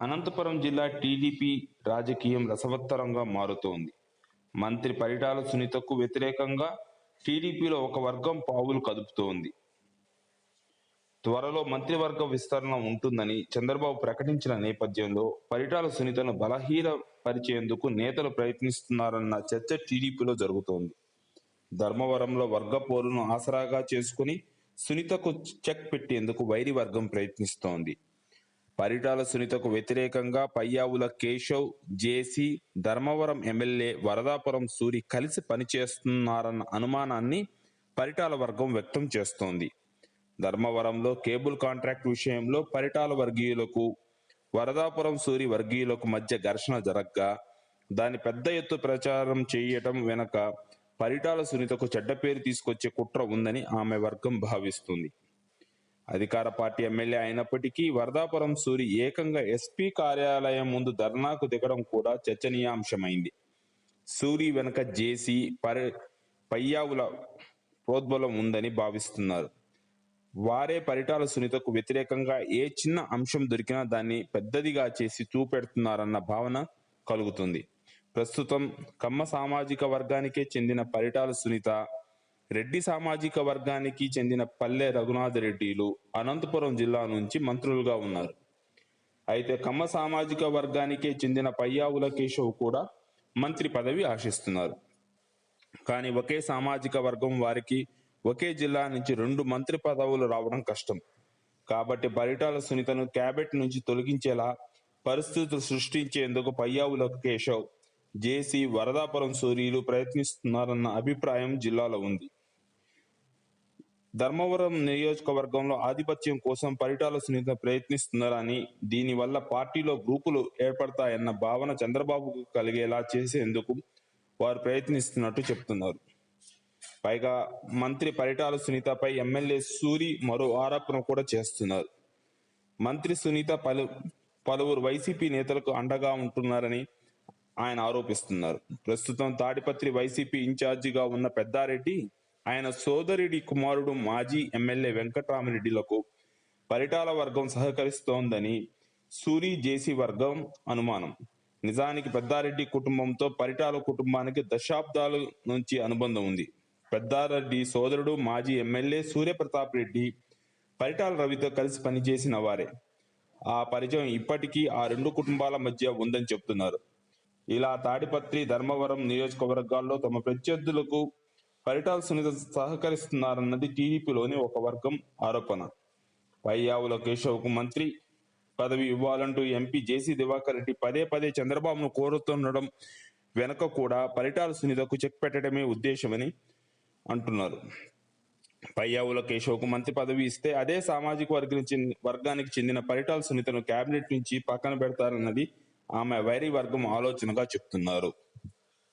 అనంతపురం జిల్లా టీడీపీ రాజకీయం రసవత్తరంగా మారుతోంది. మంత్రి పరిటాల సునీతకు వ్యతిరేకంగా టీడీపీలో ఒక వర్గం పావులు కదుపుతోంది. త్వరలో మంత్రివర్గ విస్తరణ ఉంటుందని చంద్రబాబు ప్రకటించిన నేపథ్యంలో పరిటాల సునీతను బలహీనపరిచేందుకు నేతలు ప్రయత్నిస్తున్నారన్న చర్చ టీడీపీలో జరుగుతోంది. ధర్మవరంలో వర్గ పోరును ఆసరాగా చేసుకుని సునీతకు చెక్ పెట్టేందుకు వైరి వర్గం ప్రయత్నిస్తోంది. పరిటాల సునీతకు వ్యతిరేకంగా పయ్యావుల కేశవ్ జేసీ ధర్మవరం ఎమ్మెల్యే వరదాపురం సూరి కలిసి పనిచేస్తున్నారన్న అనుమానాన్ని పరిటాల వర్గం వ్యక్తం చేస్తోంది. ధర్మవరంలో కేబుల్ కాంట్రాక్ట్ విషయంలో పరిటాల వర్గీయులకు వరదాపురం సూరి వర్గీయులకు మధ్య ఘర్షణ జరగ్గా దాని పెద్ద ఎత్తు ప్రచారం చేయటం వెనక పరిటాల సునీతకు చెడ్డ పేరు తీసుకొచ్చే కుట్ర ఉందని ఆమె వర్గం భావిస్తుంది. అధికార పార్టీ ఎమ్మెల్యే అయినప్పటికీ వరదాపురం సూరి ఏకంగా ఎస్పీ కార్యాలయం ముందు ధర్నాకు దిగడం కూడా చర్చనీయాంశమైంది. సూరి వెనక జేసీ పరి పయ్యావుల ప్రోద్బలం ఉందని భావిస్తున్నారు. వారే పరిటాల సునీతకు వ్యతిరేకంగా ఏ చిన్న అంశం దొరికినా దాన్ని పెద్దదిగా చేసి చూపెడుతున్నారన్న భావన కలుగుతుంది. ప్రస్తుతం కమ్మ సామాజిక వర్గానికే చెందిన పరిటాల సునీత రెడ్డి సామాజిక వర్గానికి చెందిన పల్లె రఘునాథ్ రెడ్డిలు అనంతపురం జిల్లా నుంచి మంత్రులుగా ఉన్నారు. అయితే కమ్మ సామాజిక వర్గానికే చెందిన పయ్యావుల కేశవ్ కూడా మంత్రి పదవి ఆశిస్తున్నారు. కానీ ఒకే సామాజిక వర్గం వారికి ఒకే జిల్లా నుంచి రెండు మంత్రి పదవులు రావడం కష్టం. కాబట్టి పరిటాల సునీతను క్యాబినెట్ నుంచి తొలగించేలా పరిస్థితులు సృష్టించేందుకు పయ్యావుల కేశవ్ జేసీ వరదాపురం సూర్యులు ప్రయత్నిస్తున్నారన్న అభిప్రాయం జిల్లాలో ఉంది. ధర్మవరం నియోజకవర్గంలో ఆధిపత్యం కోసం పరిటాల సునీత ప్రయత్నిస్తున్నారని దీనివల్ల పార్టీలో గ్రూపులు ఏర్పడతాయన్న భావన చంద్రబాబుకు కలిగేలా చేసేందుకు వారు ప్రయత్నిస్తున్నట్టు చెప్తున్నారు. పైగా మంత్రి పరిటాల సునీతపై ఎమ్మెల్యే సూరి మరో ఆరోపణ కూడా చేస్తున్నారు. మంత్రి సునీత పలు పలువురు వైసీపీ నేతలకు అండగా ఉంటున్నారని ఆయన ఆరోపిస్తున్నారు. ప్రస్తుతం తాడిపత్రి వైసీపీ ఇన్ఛార్జిగా ఉన్న పెద్దారెడ్డి ఆయన సోదరుడి కుమారుడు మాజీ ఎమ్మెల్యే వెంకటరామిరెడ్డిలకు పరిటాల వర్గం సహకరిస్తోందని సూరి జేసీ వర్గం అనుమానం. నిజానికి పెద్దారెడ్డి కుటుంబంతో పరిటాల కుటుంబానికి దశాబ్దాల నుంచి అనుబంధం ఉంది. పెద్దారెడ్డి సోదరుడు మాజీ ఎమ్మెల్యే సూర్యప్రతాప్ రెడ్డి పరిటాల రవితో కలిసి పనిచేసిన వారే. ఆ పరిచయం ఇప్పటికీ ఆ రెండు కుటుంబాల మధ్య ఉందని చెప్తున్నారు. ఇలా తాడిపత్రి ధర్మవరం నియోజకవర్గాల్లో తమ ప్రత్యర్థులకు పరిటాల సునీత సహకరిస్తున్నారన్నది టీడీపీలోని ఒక వర్గం ఆరోపణ. పయ్యావుల కేశవ్కు మంత్రి పదవి ఇవ్వాలంటూ ఎంపీ జేసీ దివాకర్ రెడ్డి పదే పదే చంద్రబాబును కోరుతుండడం వెనక కూడా పరిటాల సునీతకు చెక్ పెట్టడమే ఉద్దేశమని అంటున్నారు. పయ్యావుల కేశవ్కు మంత్రి పదవి ఇస్తే అదే సామాజిక వర్గానికి చెంది- వర్గానికి చెందిన పరిటాల సునీతను కేబినెట్ నుంచి పక్కన పెడతారన్నది ఆమె వైరీ వర్గం ఆలోచనగా చెప్తున్నారు.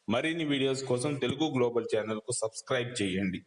మరిన్ని వీడియోస్ కోసం తెలుగు గ్లోబల్ ఛానల్కు సబ్స్క్రైబ్ చేయండి.